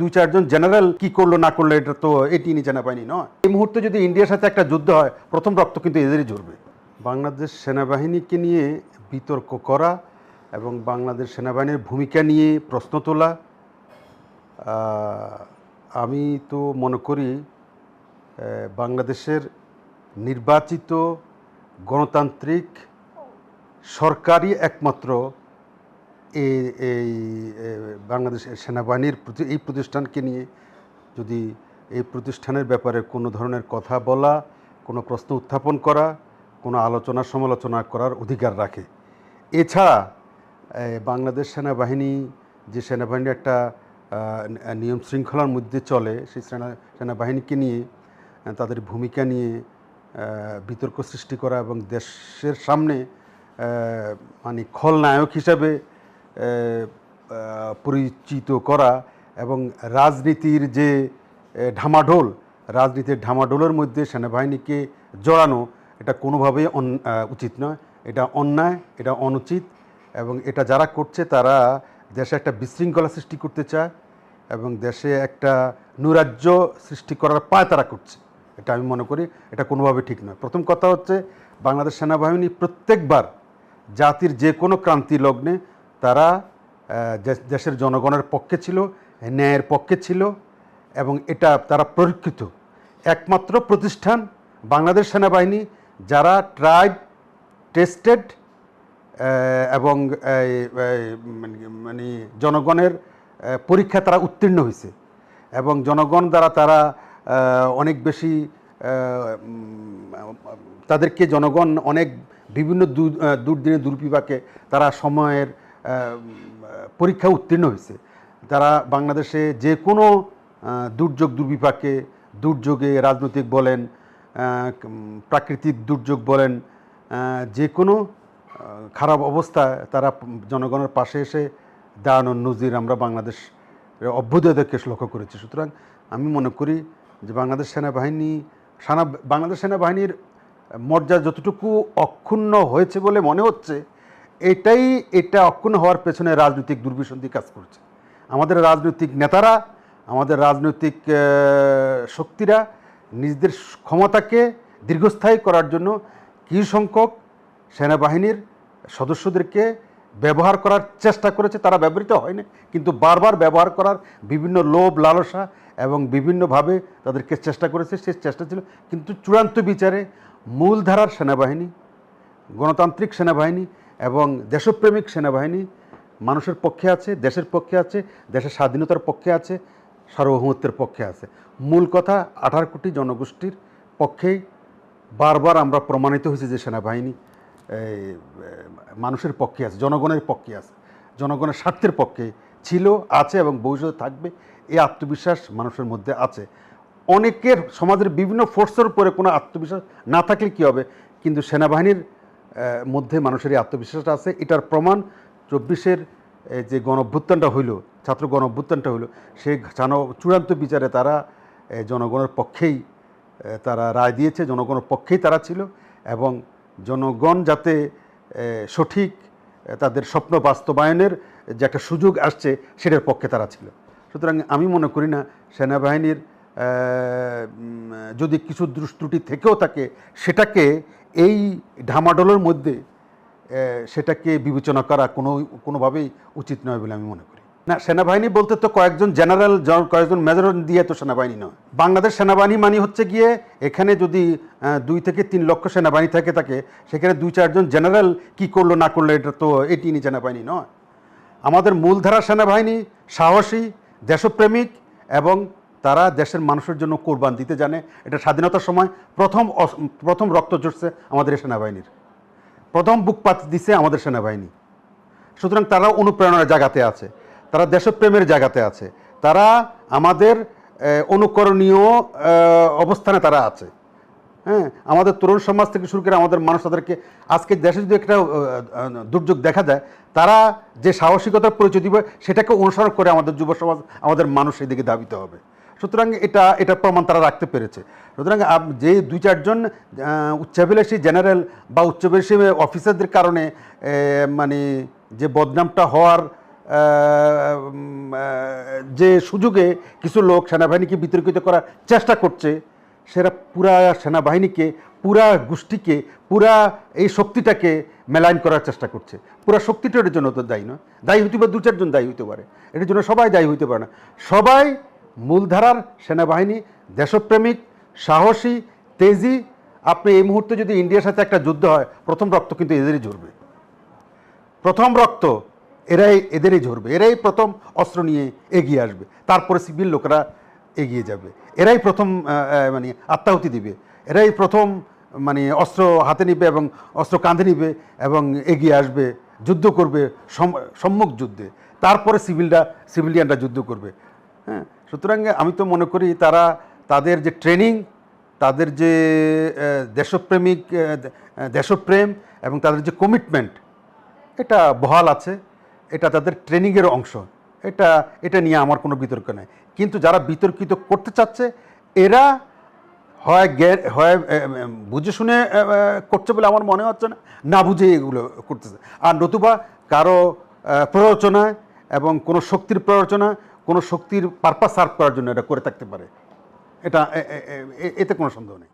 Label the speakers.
Speaker 1: দুই চারজন জেনারেল কি করল, না করল, এটা তো এটি নিচে না পায়নি নয়। এই মুহূর্তে যদি ইন্ডিয়ার সাথে একটা যুদ্ধ হয়, প্রথম রক্ত কিন্তু এদেরই ঝরবে। বাংলাদেশ সেনাবাহিনীকে নিয়ে বিতর্ক করা এবং বাংলাদেশ সেনাবাহিনীর ভূমিকা নিয়ে প্রশ্ন তোলা আমি তো মনে করি বাংলাদেশের নির্বাচিত গণতান্ত্রিক সরকারই একমাত্র এই এই এ, বাংলাদেশের সেনাবাহিনীর প্রতি এই প্রতিষ্ঠানকে নিয়ে যদি এই প্রতিষ্ঠানের ব্যাপারে কোনো ধরনের কথা বলা কোনো প্রশ্ন উত্থাপন করা কোনো আলোচনা সমালোচনা করার অধিকার রাখে। এছাড়া বাংলাদেশ সেনাবাহিনী যে সেনাবাহিনী একটা নিয়ম শৃঙ্খলার মধ্যে চলে সেই সেনা সেনাবাহিনীকে নিয়ে তাদের ভূমিকা নিয়ে বিতর্ক সৃষ্টি করা এবং দেশের সামনে মানে খলনায়ক হিসাবে পরিচিত করা এবং রাজনীতির যে ঢামাঢোল, রাজনীতির ঢামাঢোলের মধ্যে সেনাবাহিনীকে জড়ানো এটা কোনোভাবেই উচিত নয়। এটা অন্যায়, এটা অনুচিত এবং এটা যারা করছে তারা দেশে একটা বিশৃঙ্খলা সৃষ্টি করতে চায় এবং দেশে একটা নৈরাজ্য সৃষ্টি করার পায় তারা করছে। এটা আমি মনে করি এটা কোনোভাবে ঠিক নয়। প্রথম কথা হচ্ছে বাংলাদেশ সেনাবাহিনী প্রত্যেকবার জাতির যে কোনো ক্রান্তি লগ্নে তারা দেশের জনগণের পক্ষে ছিল, ন্যায়ের পক্ষে ছিল এবং এটা তারা পরীক্ষিত একমাত্র প্রতিষ্ঠান বাংলাদেশ সেনাবাহিনী যারা ট্রাইব টেস্টেড এবং মানে- মানে জনগণের পরীক্ষা তারা উত্তীর্ণ হয়েছে এবং জনগণ দ্বারা তারা অনেক বেশি তাদেরকে জনগণ অনেক বিভিন্ন দুর্দিনে দুর্বিপাকে তারা সময়ের পরীক্ষা উত্তীর্ণ হয়েছে। তারা বাংলাদেশে যে কোনো দুর্যোগ দুর্বিপাকে, দুর্যোগে রাজনৈতিক বলেন প্রাকৃতিক দুর্যোগ বলেন যে কোনো খারাপ অবস্থায় তারা জনগণের পাশে এসে দাঁড়ানোর নজির আমরা বাংলাদেশ অভ্যুদয়দেরকে লক্ষ্য করেছি। সুতরাং আমি মনে করি যে বাংলাদেশ সেনাবাহিনী, সানা, বাংলাদেশ সেনাবাহিনীর মর্যাদা যতটুকু অক্ষুণ্ণ হয়েছে বলে মনে হচ্ছে এটাই, এটা অক্ষুণ্ণ হওয়ার পেছনে রাজনৈতিক দুর্বিসন্ধি কাজ করছে। আমাদের রাজনৈতিক নেতারা, আমাদের রাজনৈতিক শক্তিরা নিজেদের ক্ষমতাকে দীর্ঘস্থায়ী করার জন্য কিছু সংখ্যক সেনাবাহিনীর সদস্যদেরকে ব্যবহার করার চেষ্টা করেছে তারা ব্যবহৃত হয়নি। কিন্তু বারবার ব্যবহার করার বিভিন্ন লোভ, লালসা এবং বিভিন্নভাবে তাদেরকে চেষ্টা করেছে, সে চেষ্টা ছিল। কিন্তু চূড়ান্ত বিচারে মূলধারার সেনাবাহিনী, গণতান্ত্রিক সেনাবাহিনী এবং দেশপ্রেমিক সেনাবাহিনী মানুষের পক্ষে আছে, দেশের পক্ষে আছে, দেশের স্বাধীনতার পক্ষে আছে, সার্বভৌমত্বের পক্ষে আছে। মূল কথা, আঠারো কোটি জনগোষ্ঠীর পক্ষেই বারবার আমরা প্রমাণিত হয়েছি যে সেনাবাহিনী মানুষের পক্ষে আছে, জনগণের পক্ষে আছে, জনগণের স্বার্থের পক্ষে ছিল, আছে এবং ভবিষ্যতে থাকবে। এই আত্মবিশ্বাস মানুষের মধ্যে আছে। অনেকের সমাজের বিভিন্ন ফোর্সের উপরে কোনো আত্মবিশ্বাস না থাকলে কী হবে? কিন্তু সেনাবাহিনীর মধ্যে মানুষের এই আত্মবিশ্বাসটা আছে। এটার প্রমাণ চব্বিশের যে গণ অভ্যুত্থানটা হইল, ছাত্র গণ অভ্যুত্থানটা হইল জান- চূড়ান্ত বিচারে তারা জনগণের পক্ষেই তারা রায় দিয়েছে, জনগণের পক্ষেই তারা ছিল এবং জনগণ যাতে সঠিক তাদের স্বপ্ন বাস্তবায়নের যে একটা সুযোগ আসছে, সেটার পক্ষে তারা ছিল। সুতরাং আমি মনে করি না সেনাবাহিনীর যদি কিছু দুষ্ত্রুটি থেকেও থাকে, সেটাকে এই ঢামাডোলের মধ্যে সেটাকে বিবেচনা করা কোনো, কোনোভাবেই উচিত নয় বলে আমি মনে করি। না, সেনাবাহিনী বলতে তো কয়েকজন জেনারেল, জন- কয়েকজন মেজর দিয়ে তো সেনাবাহিনী নয়। বাংলাদেশ সেনাবাহিনী মানে হচ্ছে গিয়ে এখানে যদি দুই থেকে তিন লক্ষ সেনাবাহিনী থাকে থাকে সেখানে দুই চারজন জেনারেল কি করল, না করল, এটা তো এটি নি সেনাবাহিনী নয়। আমাদের মূলধারা সেনাবাহিনী সাহসী, দেশপ্রেমিক এবং তারা দেশের মানুষের জন্য কোরবান দিতে জানে। এটা স্বাধীনতার সময় প্রথম প্রথম রক্ত ঝরছে আমাদের সেনাবাহিনীর। প্রথম বুকপাত দিছে আমাদের সেনাবাহিনী। সুতরাং তারা অনুপ্রেরণার জায়গাতে আছে। তারা দেশপ্রেমের জায়গাতে আছে। তারা আমাদের অনুকরণীয় অবস্থানে তারা আছে। হ্যাঁ আমাদের তরুণ সমাজ থেকে শুরু করে আমাদের মানুষ তাদেরকে আজকে দেশে যদি একটা দুর্যোগ দেখা যায় তারা যে সাহসিকতার পরিচয় দিবে, সেটাকে অনুসরণ করে আমাদের যুব সমাজ, আমাদের মানুষ সেদিকে ধাবিত হবে। সুতরাং এটা এটা প্রমাণ তারা রাখতে পেরেছে। সুতরাং যে দুই, চারজন উচ্চাভিলাষী জেনারেল বা উচ্চাভিলাষী অফিসারদের কারণে মানে যে বদনামটা হওয়ার যে সুযোগে কিছু লোক সেনাবাহিনীকে বিতর্কিত করার চেষ্টা করছে সেটা পুরা সেনাবাহিনীকে, পুরা গোষ্ঠীকে, পুরা এই শক্তিটাকে মেলাইন করার চেষ্টা করছে। পুরা শক্তিটা এটার জন্য তো দায়ী নয়। দায়ী হইতে পারে দু চারজন দায়ী হইতে পারে। এটার জন্য সবাই দায়ী হইতে পারে না। সবাই মূলধারার সেনাবাহিনী, দেশপ্রেমিক, সাহসী, তেজি। আপনি এই মুহূর্তে যদি ইন্ডিয়ার সাথে একটা যুদ্ধ হয়, প্রথম রক্ত কিন্তু এদেরই ঝরবে। প্রথম রক্ত এরাই, এদেরই ঝরবে। এরাই প্রথম অস্ত্র নিয়ে এগিয়ে আসবে। তারপরে সিভিল লোকেরা এগিয়ে যাবে। এরাই প্রথম মানে আত্মাহুতি দিবে। এরাই প্রথম মানে অস্ত্র হাতে নিবে এবং অস্ত্র কাঁধে নিবে এবং এগিয়ে আসবে, যুদ্ধ করবে সম- সম্মুখ যুদ্ধে। তারপরে সিভিলরা, সিভিলিয়ানরা যুদ্ধ করবে। হ্যাঁ সুতরাং আমি তো মনে করি তারা তাদের যে ট্রেনিং, তাদের যে দেশপ্রেমিক দেশপ্রেম এবং তাদের যে কমিটমেন্ট, এটা বহাল আছে। এটা তাদের ট্রেনিংয়ের অংশ। এটা এটা নিয়ে আমার কোনো বিতর্ক নেই। কিন্তু যারা বিতর্কিত করতে চাচ্ছে, এরা হয় জ্ঞান হয় বুঝে শুনে করছে বলে আমার মনে হচ্ছে না। না বুঝে এগুলো করতেছে। আর নতুবা কারও প্ররোচনায় এবং কোনো শক্তির প্ররোচনা কোনো শক্তির পারপাস সার্ভ করার জন্য এটা করে থাকতে পারে। এটা এতে কোনো সন্দেহ নেই।